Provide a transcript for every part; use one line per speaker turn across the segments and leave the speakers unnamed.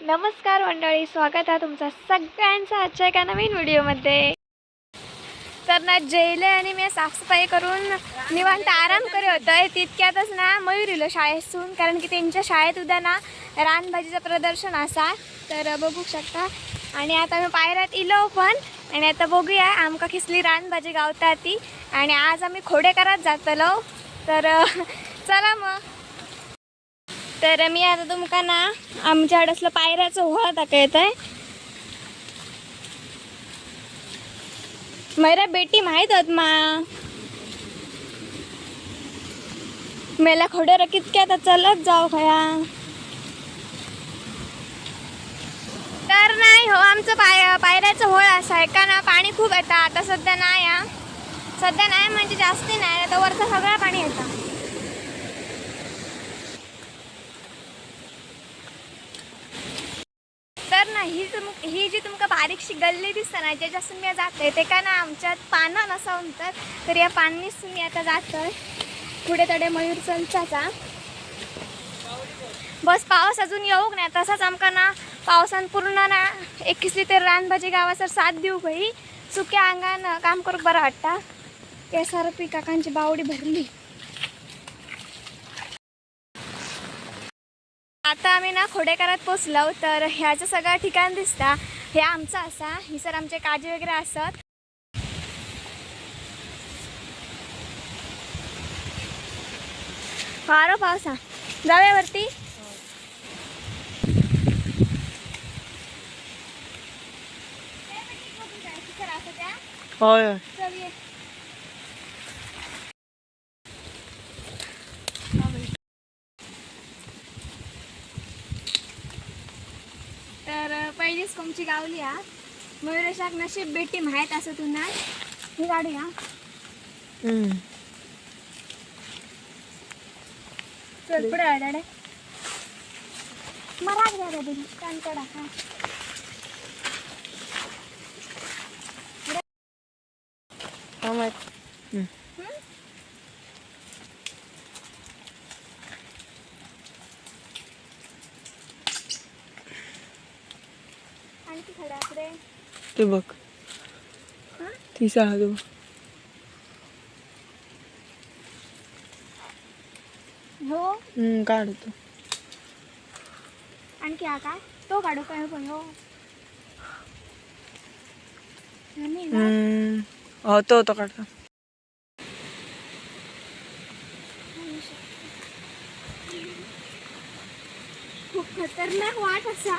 नमस्कार मंडळी स्वागत आहे तुमचं सगळ्यांचं आजच्या एका नवीन व्हिडिओमध्ये. तर ना जेले आणि मी साफसफाई करून निवांत आराम करत होतं. तितक्यातच ना मयूर इलो कारण की त्यांच्या शाळेत उद्या ना रानभाजीचं प्रदर्शन असा. तर बघू शकता. आणि आता मी पायऱ्यात इलो पण आणि आता बघूया आमका किसली रानभाजी गावता ती. आणि आज आम्ही खोडेकरात जातलो. तर चला मग. तर मी आता तुमका ना आमच्या असलं पायऱ्याचं व्हळ दाखवत आहे मैरा बेटी माहीत होत मा? मेला खोड्या कितक्या आता चलत जाऊ खया तर नाही हो आमचं पाय पायऱ्याचं होळ असं आहे का ना? पाणी खूप येतं. आता सध्या नाही हा. सध्या नाही म्हणजे जास्ती नाही आता वरचं सगळं पाणी येतं तर ना ही तुम ही जी तुमका बारीकशी गल्ली दिसता ना ज्याच्यासून मी जाते ते का ना आमच्यात पानं नसा म्हणतात तर या पाणीसून मी आता जातोय. पुढे तडे मयूर संचाचा बस पाऊस अजून येऊक नाही तसाच आमका ना पावसान पूर्ण ना एकवीस लिटर रानभाजी गावासर साथ देऊ गई सुक्या अंगानं काम करूक बरं वाटता. या सारं पी काकांची बावडी भरली. आता आम्ही ना खोडेकरात पोचलो तर ह्याचं सगळं ठिकाण दिसता. हे आमचं असा ही सर आमचे काजी वगैरे असत फार पावसा. जाऊया वरती.
होय होय
चल ये. तर अ, पहिलीच कोमची गावली हा मयुरेशाक नशीब बेटी माहीत असं तुला ही गाडी हा. चल पुढे अडाडे मराठ द्या रे दिली कांतडा हा.
हम्म.
आणखी खड्याकडे
ते बघ.
हा?
ती सहा तू
हो?
हम्म, काढ तू.
आणखी हा काय? तो काढू काय पण हो? ना,
हम्म. हो तो तो काढतो
खूप खतरनाक वाट असा.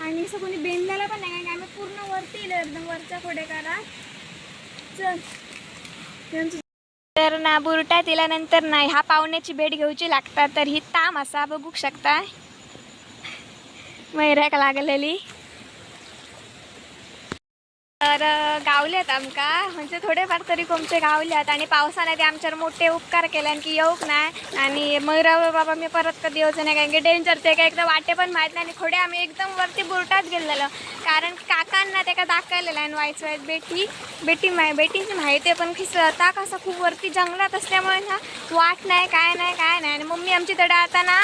आणि असं कोणी बेंदलेला पण नाही कारण आम्ही पूर्ण वरती येलो एकदम वरच्या खोडेकारात. चल. त्यांचं- तर ना बुरटा दिल्यानंतर नाही. ह्या पाहुण्याची भेट घेऊची लागतात तर ही ताम असा बघू शकता. मैऱ्याक लागलेली. तर गावले गावल्यात आमका. म्हणजे थोडेफार तरी कोमचे गावल्यात आणि पावसाने ते आमच्यावर मोठे उपकार केले की येऊक नाही आणि मयुरावर बाबा मी परत कधी येऊचं नाही कारण की डेंजर ते काय एकदा वाटे पण माहीत नाही आणि थोडे आम्ही एकदम वरती बुरटात गेलेलो. कारण काकांना ते काय दाखवलेलं आहे वाईट वाईट बेटी बेटी माय बेटीची माहिती आहे पण स्वतः कसं खूप वरती जंगलात असल्यामुळे ना वाट नाही काय नाही काय नाही आणि मम्मी आमची तडे आता ना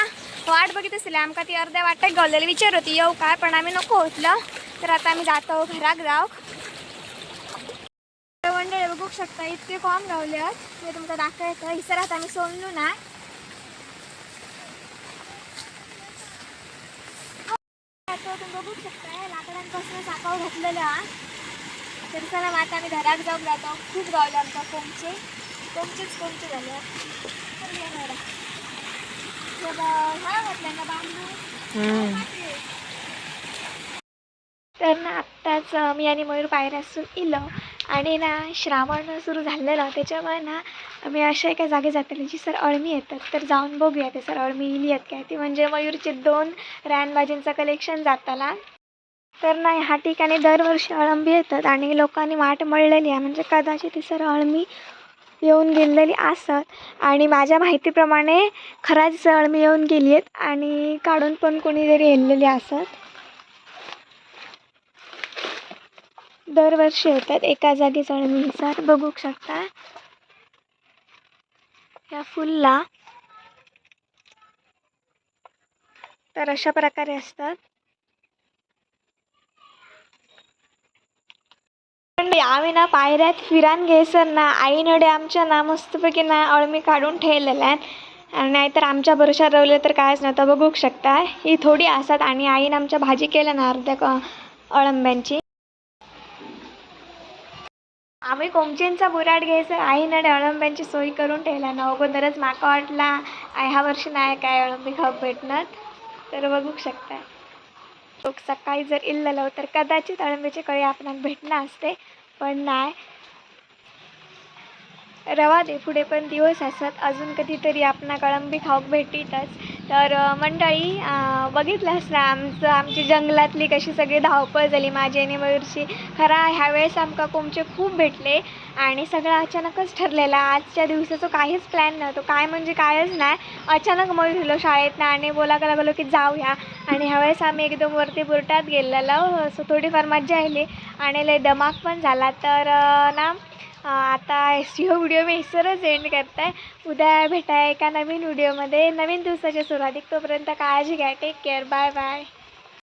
वाट बघित असली. आमका ती अर्ध्या वाटेत गावलेली. विचार होती येऊ काय पण आम्ही नको होतलं तर आता आम्ही जातो घरात जाऊ बघू शकता इतके कॉम गावले मी तुमका दाखवायचं. हिसरात आम्ही सोडलो ना. तुम्ही बघू शकता लाकडांपासून साकाव घातलेलं हा तर चला मग आता आम्ही घरात जाऊन जातो खूप गावले आमच्या कोमचे. कोमचेच कोमचे झाले. हा घातलाय ना बांबू. तर ना आत्ताच मी आणि मयूर पायऱ्यासून इलो आणि ना श्रावण सुरू झालेलं. त्याच्यामुळे ना मी अशा एका जागे जातले जी सर अळमी येतात तर जाऊन बघूया ते सर अळमी इली आहेत काय. ती म्हणजे मयूरचे दोन रॅनबाजींचं कलेक्शन जाताला तर नाही ह्या ठिकाणी दरवर्षी अळंबी येतात आणि लोकांनी वाट मळलेली आहे. म्हणजे कदाचित ती सर अळमी येऊन गेलेली असत आणि माझ्या माहितीप्रमाणे खराच अळमी येऊन गेली आहेत आणि काढून पण कोणीतरी येलेली असत दरवर्षी होतात एका जागी चढणीनुसार बघू शकता. या फुलला. तर अशा प्रकारे असतात. आम्ही ना पायऱ्यात फिरान घेसर ना आईनडे आमच्या ना मस्तपैकी ना अळमी काढून ठेवलेल्या आहेत. नाहीतर आमच्या भरोशा रवले तर कायच नव्हतं. बघू शकता. ही थोडी असतात आणि आईनं आमच्या भाजी केल्या ना अर्ध्या अळंब्यांची. आम्ही कोमचेंचा बुराड घ्यायचं आईनडे अळंब्यांची सोय करून ठेवला. ना अगोदरच माका वाटला आय ह्या वर्षी नाही काय अळंबी खाप भेटणार? तर बघू शकता लोक सकाळी जर इल्लेलो तर कदाचित अळंबीची कळी आपणाक भेटणार असते पण नाही. रवा दे पुढे पण दिवस असत. अजून कधीतरी आपणा कळंबी खाऊक भेटीतच. तर मंडळी बघितलंस ना आमचं आमची जंगलातली कशी सगळी धावपळ झाली. माझी आणि मयूरची. खरा ह्यावेळेस आमका कुमचे खूप भेटले आणि सगळं अचानकच ठरलेला. आजच्या दिवसाचं काहीच प्लॅन नव्हतं. काय म्हणजे कायच नाही. अचानक मयूर दिलो शाळेतनं आणि बोलायला लागलो की जाऊया. आणि ह्यावेळेस आम्ही एकदम वरती बुरटात गेलेलो. सो थोडीफार मजा आली आणि लय दमाक पण झाला. तर ना आता ह्यो व्हिडिओ मी इसरच एंड करताय. उद्या भेटाय एका नवीन व्हिडिओमध्ये. नवीन दिवसाच्या सुरुवातीक तोपर्यंत काळजी घ्या. Take care bye bye